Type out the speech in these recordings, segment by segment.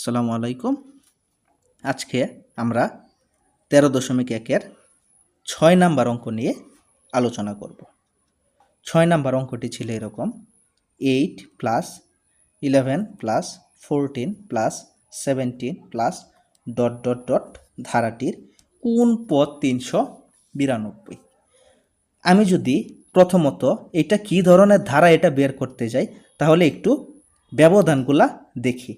আসসালামু আলাইকুম। আজকে আমরা তেরো দশমিক একের ছয় নাম্বার অঙ্ক নিয়ে আলোচনা করব। ছয় নাম্বার অঙ্কটি ছিল এরকম eight plus eleven plus fourteen plus seventeen plus dot dot dot ধারাটির কোন পদ তিনশো বিরানব্বই? আমি যদি প্রথমত এটা কি ধরনের ধারা এটা বের করতে যাই, তাহলে একটু ব্যবধানগুলা দেখি।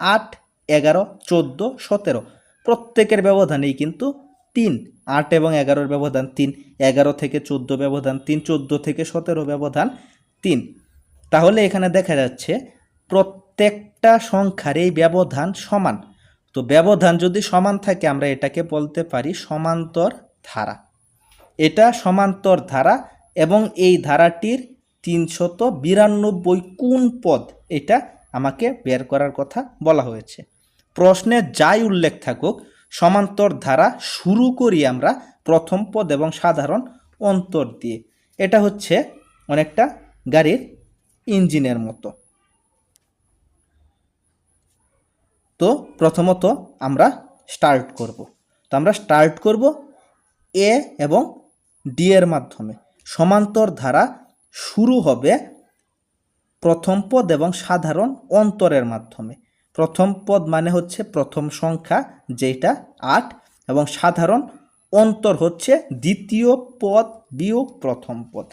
আট, এগারো, চোদ্দ, সতেরো। প্রত্যেকের ব্যবধানেই কিন্তু তিন। আট এবং এগারোর ব্যবধান তিন। এগারো থেকে চোদ্দ ব্যবধান তিন, চোদ্দ থেকে সতেরো ব্যবধান তিন। তাহলে এখানে দেখা যাচ্ছে প্রত্যেকটা সংখ্যার এই ব্যবধান সমান। তো ব্যবধান যদি সমান থাকে, আমরা এটাকে বলতে পারি সমান্তর ধারা। এটা সমান্তর ধারা এবং এই ধারাটির তিনশত বিরানব্বই কোন পদ, এটা আমাকে বের করার কথা বলা হয়েছে। প্রশ্নে যাই উল্লেখ থাকুক, সমান্তর ধারা শুরু করি আমরা প্রথম পদ এবং সাধারণ অন্তর দিয়ে। এটা হচ্ছে অনেকটা গাড়ির ইঞ্জিনের মতো। তো প্রথমত আমরা স্টার্ট করব। তো আমরা স্টার্ট করব এ এবং ডি এর মাধ্যমে। সমান্তর ধারা শুরু হবে প্রথম পদ এবং সাধারণ অন্তরের মাধ্যমে। প্রথম পদ মানে হচ্ছে প্রথম সংখ্যা যেটা আট, এবং সাধারণ অন্তর হচ্ছে দ্বিতীয় পদ বিয়োগ প্রথম পদ।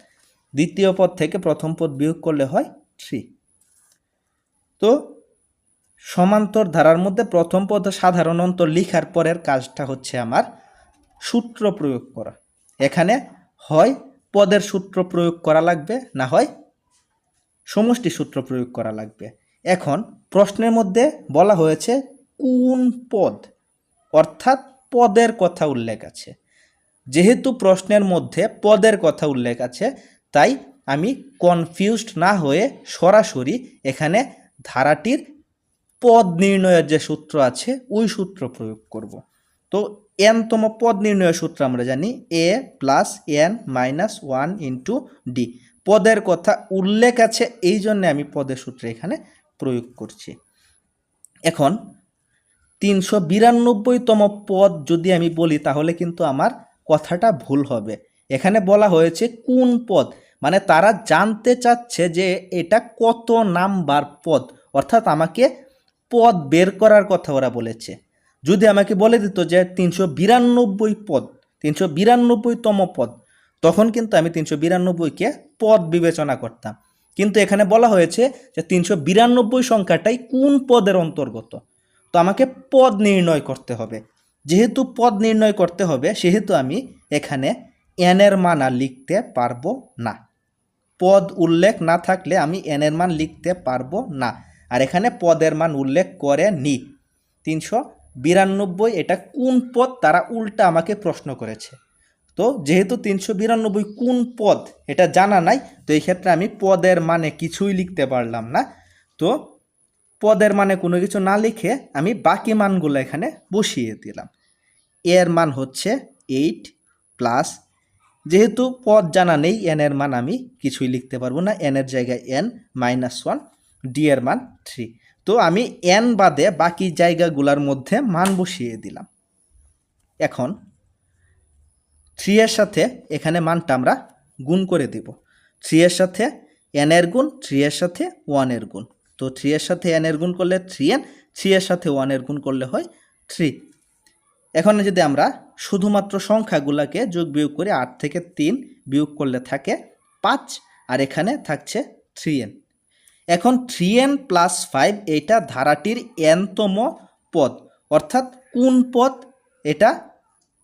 দ্বিতীয় পদ থেকে প্রথম পদ বিয়োগ করলে হয় থ্রি। তো সমান্তর ধারার মধ্যে প্রথম পদ সাধারণ অন্তর লিখার পরের কাজটা হচ্ছে আমার সূত্র প্রয়োগ করা। এখানে হয় পদের সূত্র প্রয়োগ করা লাগবে, না হয় সমষ্টি সূত্র প্রয়োগ করা লাগবে। এখন প্রশ্নের মধ্যে বলা হয়েছে কোন পদ, অর্থাৎ পদের কথা উল্লেখ আছে। যেহেতু প্রশ্নের মধ্যে পদের কথা উল্লেখ আছে, তাই আমি কনফিউজড না হয়ে সরাসরি এখানে ধারাটির পদ নির্ণয়ের যে সূত্র আছে, ওই সূত্র প্রয়োগ করব। তো এনতম পদ নির্ণয়ের সূত্র আমরা জানি A plus N minus one into D পদের কথা উল্লেখ আছে, এই জন্যে আমি পদের সূত্র এখানে প্রয়োগ করছি। এখন তিনশো বিরানব্বইতম পদ যদি আমি বলি, তাহলে কিন্তু আমার কথাটা ভুল হবে। এখানে বলা হয়েছে কোন পদ? মানে তারা জানতে চাচ্ছে যে এটা কত নাম্বার পদ। অর্থাৎ আমাকে পদ বের করার কথা ওরা বলেছে। যদি আমাকে বলে দিত যে তিনশো বিরানব্বই পদ, তিনশো বিরানব্বইতম পদ তখন কিন্তু আমি তিনশো বিরানব্বইকে পদ বিবেচনা করতাম। কিন্তু এখানে বলা হয়েছে যে তিনশো বিরানব্বই সংখ্যাটাই কোন পদের অন্তর্গত? তো আমাকে পদ নির্ণয় করতে হবে। যেহেতু পদ নির্ণয় করতে হবে, সেহেতু আমি এখানে এনের মান আর লিখতে পারব না। পদ উল্লেখ না থাকলে আমি এনের মান লিখতে পারব না। আর এখানে পদের মান উল্লেখ করে নি। তিনশো বিরানব্বই এটা কোন পদ? তারা উল্টা আমাকে প্রশ্ন করেছে। তো যেহেতু তিনশো বিরানব্বই কোন পদ, এটা জানা নাই, তো এই ক্ষেত্রে আমি পদের মানে কিছুই লিখতে পারলাম না। তো পদের মানে কোনো কিছু না লিখে আমি বাকি মানগুলো এখানে বসিয়ে দিলাম। এর মান হচ্ছে এইট প্লাস, যেহেতু পদ জানা নেই, এন এর মান আমি কিছুই লিখতে পারব না, এন এর জায়গায় এন মাইনাস ওয়ান, ডি এর মান থ্রি। তো আমি এন বাদে বাকি জায়গাগুলোর মধ্যে মান বসিয়ে দিলাম। এখন থ্রি এর সাথে এখানে মানটা আমরা গুণ করে দেব। থ্রি এর সাথে এন এর গুণ, থ্রি এর সাথে ওয়ানের গুণ। তো থ্রি এর সাথে এন এর গুণ করলে থ্রি এন, থ্রি এর সাথে ওয়ানের গুণ করলে হয় থ্রি। এখন যদি আমরা শুধুমাত্র সংখ্যাগুলোকে যোগ বিয়োগ করে আট থেকে তিন বিয়োগ করলে থাকে পাঁচ, আর এখানে থাকছে থ্রি এন। এখন থ্রি এন প্লাস ফাইভ এইটা ধারাটির এনতম পদ। অর্থাৎ কোন পদ? এটা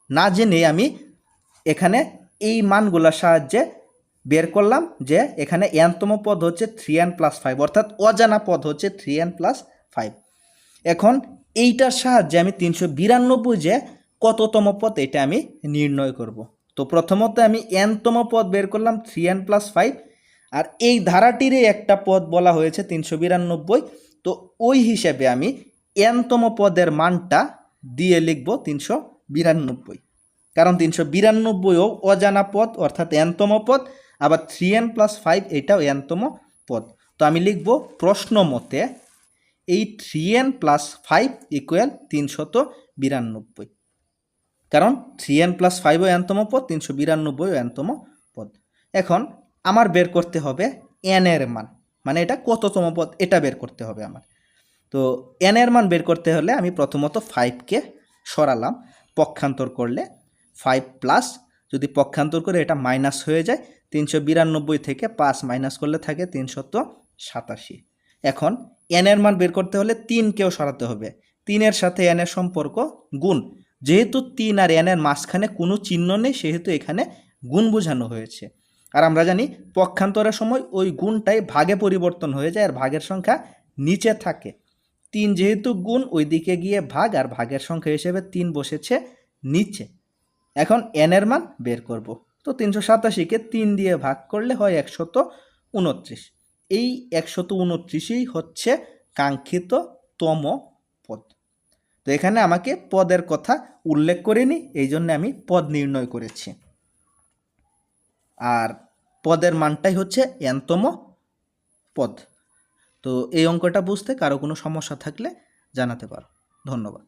না জেনে আমি এখানে এই মানগুলোর সাহায্যে বের করলাম যে এখানে এনতম পদ হচ্ছে থ্রি এন প্লাস ফাইভ অর্থাৎ অজানা পদ হচ্ছে থ্রি এন প্লাস ফাইভ এখন এইটার সাহায্যে আমি তিনশো বিরানব্বই যে কততম পদ, এটা আমি নির্ণয় করব। তো প্রথমত আমি এনতম পদ বের করলাম থ্রি এন প্লাস ফাইভ আর এই ধারাটিরই একটা পদ বলা হয়েছে তিনশো বিরানব্বই। তো ওই হিসেবে আমি এনতম পদের মানটা দিয়ে লিখব তিনশো বিরানব্বই। কারণ তিনশো বিরানব্বইও অজানা পদ, অর্থাৎ এনতম পদ, আবার থ্রি এন প্লাস ফাইভ এটাও এনতম পদ। তো আমি লিখব প্রশ্ন মতে এই three N plus five equal তিনশত বিরানব্বই। কারণ থ্রি এন প্লাস ফাইভও এনতম পদ, তিনশো বিরানব্বইও এনতম পদ। এখন আমার বের করতে হবে এন এর মান। মানে এটা কততম পদ, এটা বের করতে হবে আমার। তো এন এর মান বের করতে হলে আমি প্রথমত ফাইভকে সরালাম, পক্ষান্তর করলে ফাইভ প্লাস যদি পক্ষান্তর করে এটা মাইনাস হয়ে যায়, তিনশো বিরানব্বই থেকে পাঁচ মাইনাস করলে থাকে তিনশত সাতাশি। এখন এন এর মান বের করতে হলে তিনকেও সরাতে হবে। তিনের সাথে এন এর সম্পর্ক গুণ। যেহেতু তিন আর এন এর মাঝখানে কোনো চিহ্ন নেই, সেহেতু এখানে গুণ বোঝানো হয়েছে। আর আমরা জানি পক্ষান্তরের সময় ওই গুণটাই ভাগে পরিবর্তন হয়ে যায় আর ভাগের সংখ্যা নিচে থাকে। তিন যেহেতু গুণ ওই দিকে গিয়ে ভাগ আর ভাগের সংখ্যা হিসেবে তিন বসেছে নিচে। এখন এন এর মান বের করব। তো তিনশো সাতাশিকে তিন দিয়ে ভাগ করলে হয় একশত উনত্রিশ। এই একশত উনত্রিশই হচ্ছে কাঙ্ক্ষিত তম পদ। তো এখানে আমাকে পদের কথা উল্লেখ করিনি এই জন্য আমি পদ নির্ণয় করেছি। আর পদের মানটাই হচ্ছে এনতম পদ। তো এই অঙ্কটা বুঝতে কারও কোনো সমস্যা থাকলে জানাতে পারো। ধন্যবাদ।